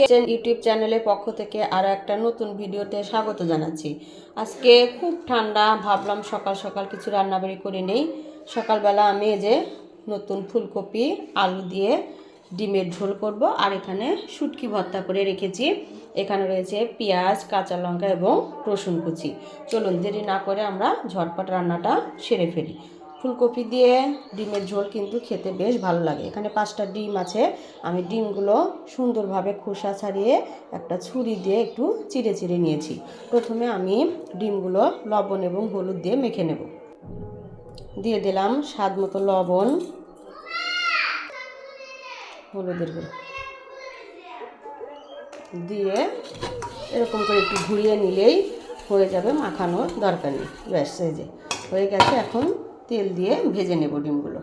Kitchen YouTube চ্যানেলের পক্ষ থেকে আরও একটা নতুন ভিডিওতে স্বাগত জানাচ্ছি। আজকে খুব ঠান্ডা, ভাবলাম সকাল সকাল কিছু রান্নাবাড়ি করে নেই। সকালবেলা আমি যে নতুন ফুলকপি, আলু দিয়ে ডিমের ঝোল করব আর এখানে শুটকি ভর্তা করে রেখেছি। এখানে রয়েছে পেঁয়াজ, কাঁচা লঙ্কা এবং রসুন কুচি। চলুন দেরি না করে আমরা ঝটপট রান্নাটা সেরে ফেলি। ফুলকপি দিয়ে ডিমের ঝোল কিন্তু খেতে বেশ ভালো লাগে। এখানে পাঁচটা ডিম আছে। আমি ডিমগুলো সুন্দরভাবে খোসা ছাড়িয়ে একটা ছুরি দিয়ে একটু চিড়ে চিড়ে নিয়েছি। প্রথমে আমি ডিমগুলো লবণ এবং হলুদ দিয়ে মেখে নেব। দিয়ে দিলাম স্বাদ মতো লবণ, হলুদের দিয়ে এরকম করে একটু ঘুরিয়ে নিলেই হয়ে যাবে মাখানোর দরকার নেই। ব্যাস, এই যে। হয়ে গেছে এখন তেল দিয়ে ভেজে নেব ডিমগুলো।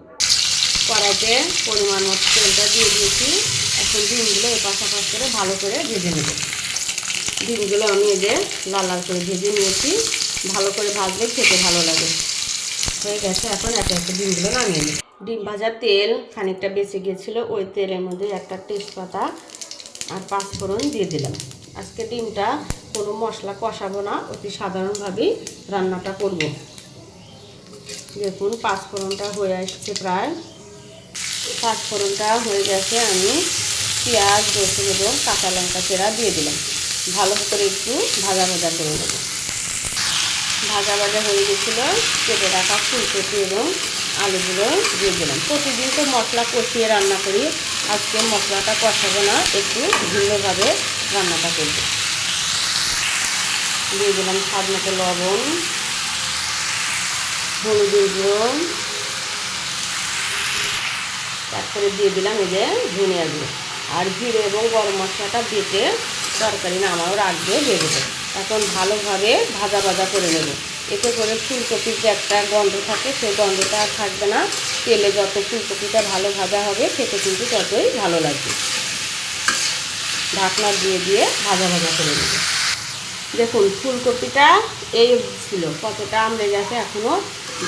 কড়াইতে পরিমাণ মতো তেলটা দিয়ে দিয়েছি। এখন ডিমগুলো এ পাশাপাশ করে ভালো করে ভেজে নেব। ডিমগুলো আমি এই যে লাল লাল করে ভেজে নিয়েছি। ভালো করে ভাজলে খেতে ভালো লাগে। হয়ে গেছে, এখন একে একটা ডিমগুলো নামিয়ে নিই ডিম ভাজার তেল খানিকটা বেঁচে গিয়েছিল, ওই তেলের মধ্যে একটা তেজপাতা আর পাঁচফোড়ন দিয়ে দিলাম। আজকে ডিমটা কোনো মশলা কষাবো না, অতি সাধারণভাবেই রান্নাটা করব। দেখুন পাঁচফোড়নটা হয়ে আসছে প্রায়। পাঁচফোড়নটা হয়ে গেছে, আমি পেঁয়াজ, রসুন এবং কাঁচা লঙ্কা চেরা দিয়ে দিলাম। ভালো করে একটু ভাজা ভাজা করে নেব। ভাজা ভাজা হয়ে গেছিল, কেটে রাখা ফুলকপি এবং আলুগুলো দিয়ে দিলাম। প্রতিদিন তো মশলা কষিয়ে রান্না করি, আজকে মশলাটা কষাবো না, একটু ভিন্নভাবে রান্নাটা করব। দিয়ে দিলাম স্বাদ মতো লবণ। হলুদের গুঁড়ো তারপরে দিয়ে দিলাম এই যে ধনিয়া গুঁড়ো। আর জিরে এবং গরম মশলাটা বেটে তরকারি নামানোর আগ দিয়ে দেবো। এখন ভালোভাবে ভাজা ভাজা করে নেব। এতে করে ফুলকপির যে একটা গন্ধ থাকে, সেই গন্ধটা আর থাকবে না। তেলে যত ফুলকপিটা ভালো ভাজা হবে, খেতে কিন্তু ততই ভালো লাগবে। ঢাকনা দিয়ে দিয়ে ভাজা ভাজা করে নেব। দেখুন, ফুলকপিটা এই ছিল। কতটা আমড়ে গেছে এখনও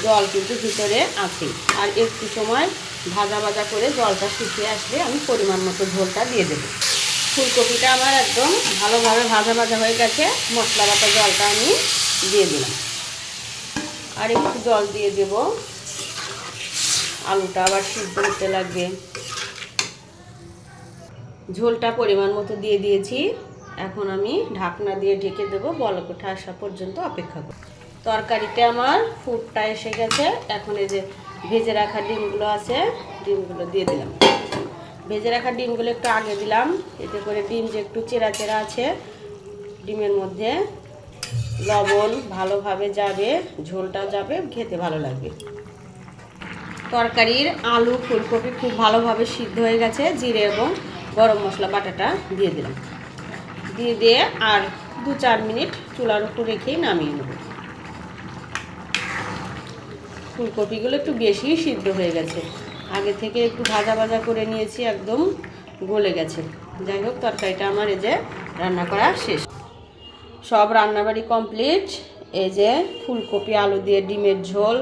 জল কিন্তু ভিতরে আছে। আর একটু সময় ভাজা ভাজা করে জলটা শুকিয়ে আসলে আমি পরিমাণ মতো ঝোলটা দিয়ে দেবো। ফুলকপিটা আমার একদম ভালোভাবে ভাজা ভাজা হয়ে গেছে। মশলা বাটা জলটা আমি দিয়ে দিলাম। আর একটু জল দিয়ে দেব। আলুটা আবার সিদ্ধ হতে লাগবে। ঝোলটা পরিমাণ মতো দিয়ে দিয়েছি। এখন আমি ঢাকনা দিয়ে ঢেকে দেবো। বলকোঠা আসা পর্যন্ত অপেক্ষা করব। তরকারিতে আমার ফুটটা এসে গেছে। এখন এই যে ভেজে রাখা ডিমগুলো আছে, ডিমগুলো দিয়ে দিলাম। ভেজে রাখা ডিমগুলো একটু আগে দিলাম। এতে করে ডিম যে একটু চেরা চেরা আছে, ডিমের মধ্যে লবণ ভালোভাবে যাবে ঝোলটা যাবে, খেতে ভালো লাগবে। তরকারির আলু ফুলকপি খুব ভালোভাবে সিদ্ধ হয়ে গেছে, জিরে এবং গরম মশলা বাটাটা দিয়ে দিলাম। দিয়ে দিয়ে আর দু চার মিনিট চুলার উপর রেখেই নামিয়ে নেব। ফুলকপিগুলো একটু বেশি সিদ্ধ হয়ে গেছে। আগে থেকে একটু ভাজা ভাজা করে নিয়েছি, একদম গলে গেছে। যাই হোক, তরকারিটা আমার এই যে রান্না করা শেষ। সব রান্নাবাড়ি কমপ্লিট। এই যে ফুলকপি, আলু দিয়ে ডিমের ঝোল,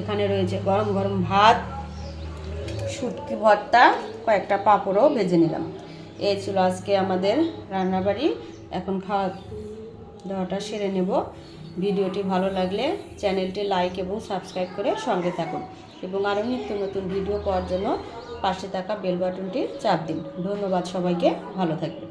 এখানে রয়েছে গরম গরম ভাত, শুটকি ভর্তা, কয়েকটা পাঁপড়ও ভেজে নিলাম। এই ছিল আজকে আমাদের রান্নাবাড়ি। এখন খাওয়া, দাওয়াটা সেরে নেব। ভিডিওটি ভালো লাগলে চ্যানেলটি লাইক এবং সাবস্ক্রাইব করে সঙ্গে থাকুন এবং আরও নিত্য নতুন ভিডিও পাওয়ার জন্য পাশে থাকা বেল বাটনটি চাপ দিন। ধন্যবাদ সবাইকে, ভালো থাকবেন।